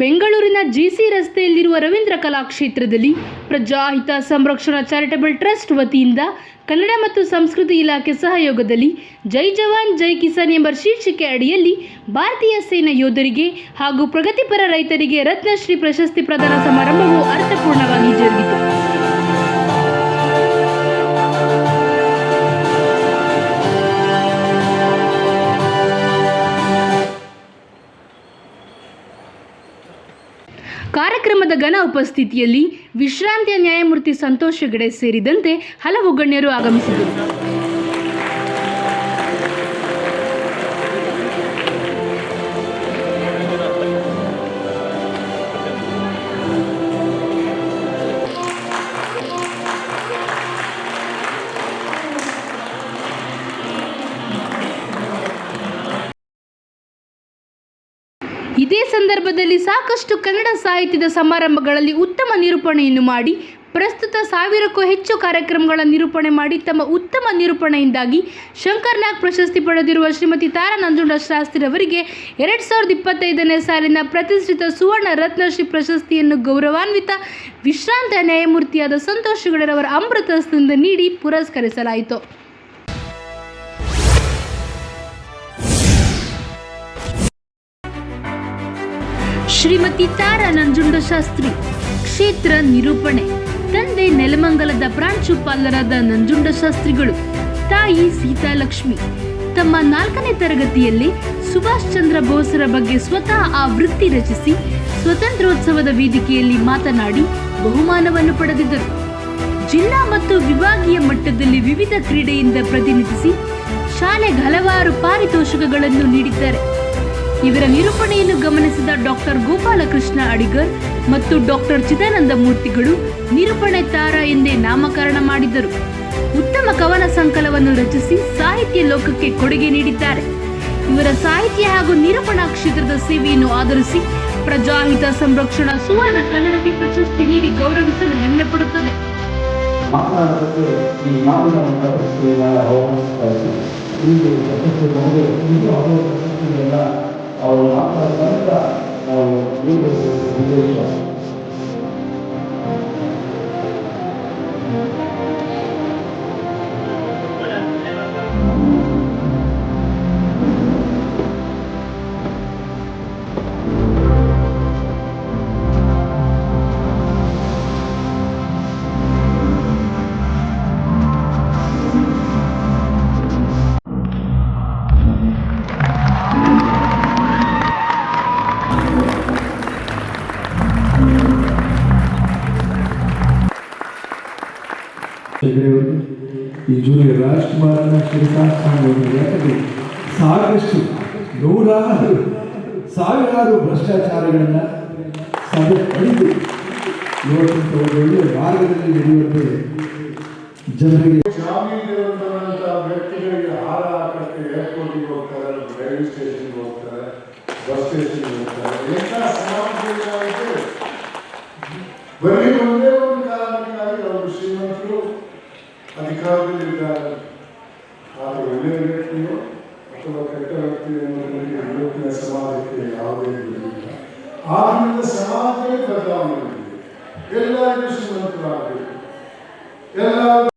ಬೆಂಗಳೂರಿನ ಜಿಸಿ ರಸ್ತೆಯಲ್ಲಿರುವ ರವೀಂದ್ರ ಕಲಾಕ್ಷೇತ್ರದಲ್ಲಿ ಪ್ರಜಾಹಿತ ಸಂರಕ್ಷಣಾ ಚಾರಿಟಬಲ್ ಟ್ರಸ್ಟ್ ವತಿಯಿಂದ ಕನ್ನಡ ಮತ್ತು ಸಂಸ್ಕೃತಿ ಇಲಾಖೆ ಸಹಯೋಗದಲ್ಲಿ ಜೈ ಜವಾನ್, ಜೈ ಕಿಸಾನ್ ಎಂಬ ಶೀರ್ಷಿಕೆ ಅಡಿಯಲ್ಲಿ ಭಾರತೀಯ ಸೇನಾ ಯೋಧರಿಗೆ ಹಾಗೂ ಪ್ರಗತಿಪರ ರೈತರಿಗೆ ರತ್ನಶ್ರೀ ಪ್ರಶಸ್ತಿ ಪ್ರದಾನ ಸಮಾರಂಭವು ಅರ್ಥಪೂರ್ಣವಾಗಿ ಜರುಗಿತು. ಕಾರ್ಯಕ್ರಮದ ಘನ ಉಪಸ್ಥಿತಿಯಲ್ಲಿ ವಿಶ್ರಾಂತಿಯ ನ್ಯಾಯಮೂರ್ತಿ ಸಂತೋಷ್ ಹೆಗಡೆ ಸೇರಿದಂತೆ ಹಲವು ಗಣ್ಯರು ಆಗಮಿಸಿದರು ಇದೇ ಸಂದರ್ಭದಲ್ಲಿ ಸಾಕಷ್ಟು ಕನ್ನಡ ಸಾಹಿತ್ಯದ ಸಮಾರಂಭಗಳಲ್ಲಿ ಉತ್ತಮ ನಿರೂಪಣೆಯನ್ನು ಮಾಡಿ, ಪ್ರಸ್ತುತ ಸಾವಿರಕ್ಕೂ ಹೆಚ್ಚು ಕಾರ್ಯಕ್ರಮಗಳ ನಿರೂಪಣೆ ಮಾಡಿ, ತಮ್ಮ ಉತ್ತಮ ನಿರೂಪಣೆಯಿಂದಾಗಿ ಶಂಕರ್ ನಾಗ್ ಪ್ರಶಸ್ತಿ ಪಡೆದಿರುವ ಶ್ರೀಮತಿ ತಾರಾ ನಂಜುಂಡ ಶಾಸ್ತ್ರಿರವರಿಗೆ ಎರಡು ಸಾವಿರದ ಇಪ್ಪತ್ತೈದನೇ ಸಾಲಿನ ಪ್ರತಿಷ್ಠಿತ ಸುವರ್ಣ ರತ್ನಶ್ರೀ ಪ್ರಶಸ್ತಿಯನ್ನು ಗೌರವಾನ್ವಿತ ವಿಶ್ರಾಂತ ನ್ಯಾಯಮೂರ್ತಿಯಾದ ಸಂತೋಷ್ ಹೆಗಡೆರವರ ಅಮೃತಸ್ಥದಿಂದ ನೀಡಿ ಪುರಸ್ಕರಿಸಲಾಯಿತು. ಶ್ರೀಮತಿ ತಾರಾ ನಂಜುಂಡ ಶಾಸ್ತ್ರಿ, ಕ್ಷೇತ್ರ ನಿರೂಪಣೆ, ತಂದೆ ನೆಲಮಂಗಲದ ಪ್ರಾಂಶುಪಾಲರಾದ ನಂಜುಂಡ ಶಾಸ್ತ್ರಿಗಳು, ತಾಯಿ ಸೀತಾಲಕ್ಷ್ಮಿ. ತಮ್ಮ ನಾಲ್ಕನೇ ತರಗತಿಯಲ್ಲಿ ಸುಭಾಷ್ ಚಂದ್ರ ಬೋಸರ ಬಗ್ಗೆ ಸ್ವತಃ ಆ ವೃತ್ತಿ ರಚಿಸಿ ಸ್ವತಂತ್ರೋತ್ಸವದ ವೇದಿಕೆಯಲ್ಲಿ ಮಾತನಾಡಿ ಬಹುಮಾನವನ್ನು ಪಡೆದಿದ್ದರು. ಜಿಲ್ಲಾ ಮತ್ತು ವಿಭಾಗೀಯ ಮಟ್ಟದಲ್ಲಿ ವಿವಿಧ ಕ್ರೀಡೆಯಿಂದ ಪ್ರತಿನಿಧಿಸಿ ಶಾಲೆಗೆ ಹಲವಾರು ಪಾರಿತೋಷಕಗಳನ್ನು ನೀಡಿದ್ದಾರೆ. ಇವರ ನಿರೂಪಣೆಯನ್ನು ಗಮನಿಸಿದ ಡಾಕ್ಟರ್ ಗೋಪಾಲಕೃಷ್ಣ ಅಡಿಗರ್ ಮತ್ತು ಡಾಕ್ಟರ್ ಚಿದಾನಂದ ಮೂರ್ತಿಗಳು ನಿರೂಪಣೆ ತಾರ ಎಂದೇ ನಾಮಕರಣ ಮಾಡಿದರು. ಉತ್ತಮ ಕವನ ಸಂಕಲವನ್ನು ರಚಿಸಿ ಸಾಹಿತ್ಯ ಲೋಕಕ್ಕೆ ಕೊಡುಗೆ ನೀಡಿದ್ದಾರೆ. ಇವರ ಸಾಹಿತ್ಯ ಹಾಗೂ ನಿರೂಪಣಾ ಕ್ಷೇತ್ರದ ಸೇವೆಯನ್ನು ಆಧರಿಸಿ ಪ್ರಜಾಹಿತ ಸಂರಕ್ಷಣಾ ಸುವರ್ಣ ಕನ್ನಡತಿ ಪ್ರಶಸ್ತಿ ನೀಡಿ ಗೌರವಿಸಲು ಹೆಮ್ಮೆ ಪಡುತ್ತದೆ. ಈ ಪ್ರಶಸ್ತಿ ಹೆಗಡೆಯವರು ಈ ಜೂನಿಯರ್ ರಾಜ್ಕುಮಾರನ ಶಿರಸಾಸ್ತಾನವನ್ನು ಯಾಕಂದರೆ ಸಾಕಷ್ಟು ನೂರಾರು ಸಾವಿರಾರು ಭ್ರಷ್ಟಾಚಾರಗಳನ್ನು ಸಭೆ ಪಡೆದು ಇವತ್ತಿನ ಒಳ್ಳೆಯ ಮಾರ್ಗದಲ್ಲಿ ನಡೆಯುವಂತೆ ಜನರಿಗೆ ಜಾಮೀನಿರುವಂತಹ ವ್ಯಕ್ತಿಗಳಿಗೆ ಹಾರ ಹಾಕಕ್ಕೆ ಏರ್ಪೋರ್ಟಿಗೆ ಸ್ಟೇಷನ್ಗೆ ಹೋಗ್ತಾರೆ, ಬಸ್ ಬರೀ ಅಧಿಕಾರದಲ್ಲಿದ್ದಾರೆ. ಆದರೆ ಒಳ್ಳೆಯ ವ್ಯಕ್ತಿಯೋ ಅಥವಾ ಕೆಟ್ಟ ವ್ಯಕ್ತಿ ಅನ್ನೋದಕ್ಕೆ ಇವತ್ತಿನ ಸಮಾಜಕ್ಕೆ ಯಾವುದೇ ಇಲ್ಲ ಆದ್ದರಿಂದ ಸಮಾಜವೇ ಬದಲಾವಣೆ ಎಲ್ಲರಿಗೂ ಶ್ರೀಮಂತರಾಗಬೇಕು ಎಲ್ಲ